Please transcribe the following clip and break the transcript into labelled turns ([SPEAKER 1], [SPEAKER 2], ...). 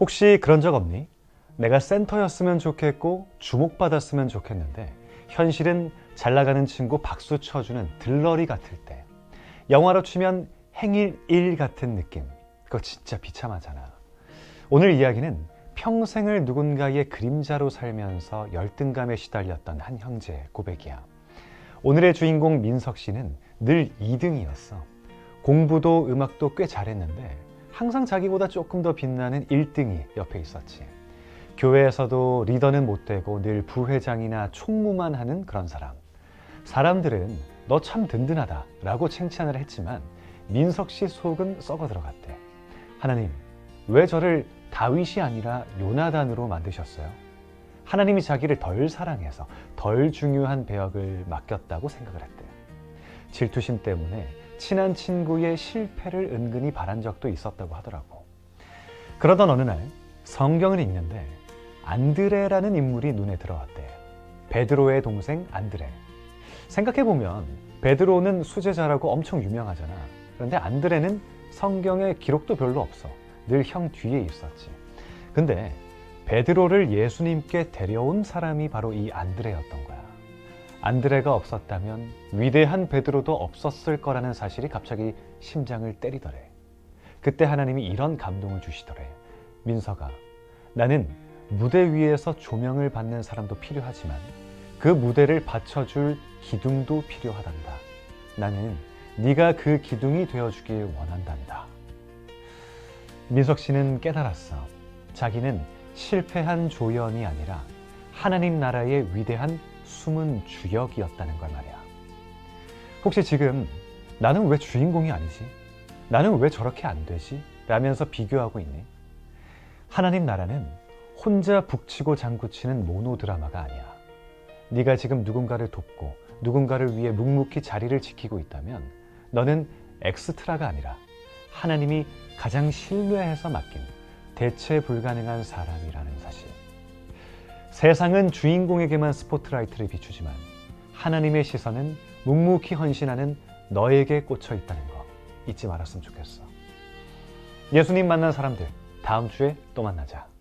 [SPEAKER 1] 혹시 그런 적 없니? 내가 센터였으면 좋겠고 주목받았으면 좋겠는데 현실은 잘 나가는 친구 박수 쳐주는 들러리 같을 때 영화로 치면 행일 일 같은 느낌. 그거 진짜 비참하잖아. 오늘 이야기는 평생을 누군가의 그림자로 살면서 열등감에 시달렸던 한 형제의 고백이야. 오늘의 주인공 민석 씨는 늘 2등이었어. 공부도 음악도 꽤 잘했는데 항상 자기보다 조금 더 빛나는 1등이 옆에 있었지. 교회에서도 리더는 못 되고 늘 부회장이나 총무만 하는 그런 사람. 사람들은 너 참 든든하다 라고 칭찬을 했지만 민석 씨 속은 썩어 들어갔대. 하나님, 왜 저를 다윗이 아니라 요나단으로 만드셨어요? 하나님이 자기를 덜 사랑해서 덜 중요한 배역을 맡겼다고 생각을 했대. 질투심 때문에 친한 친구의 실패를 은근히 바란 적도 있었다고 하더라고. 그러던 어느 날 성경을 읽는데 안드레라는 인물이 눈에 들어왔대. 베드로의 동생 안드레. 생각해보면 베드로는 수제자라고 엄청 유명하잖아. 그런데 안드레는 성경에 기록도 별로 없어. 늘 형 뒤에 있었지. 근데 베드로를 예수님께 데려온 사람이 바로 이 안드레였던 거야. 안드레가 없었다면 위대한 베드로도 없었을 거라는 사실이 갑자기 심장을 때리더래. 그때 하나님이 이런 감동을 주시더래. 민서가 나는 무대 위에서 조명을 받는 사람도 필요하지만 그 무대를 받쳐줄 기둥도 필요하단다. 나는 네가 그 기둥이 되어주길 원한단다. 민석 씨는 깨달았어. 자기는 실패한 조연이 아니라 하나님 나라의 위대한 숨은 주역이었다는 걸 말이야. 혹시 지금 나는 왜 주인공이 아니지? 나는 왜 저렇게 안 되지? 라면서 비교하고 있니? 하나님 나라는 혼자 북치고 장구치는 모노 드라마가 아니야. 네가 지금 누군가를 돕고 누군가를 위해 묵묵히 자리를 지키고 있다면 너는 엑스트라가 아니라 하나님이 가장 신뢰해서 맡긴 대체 불가능한 사람이라는 사실. 세상은 주인공에게만 스포트라이트를 비추지만 하나님의 시선은 묵묵히 헌신하는 너에게 꽂혀 있다는 거 잊지 말았으면 좋겠어. 예수님 만난 사람들, 다음 주에 또 만나자.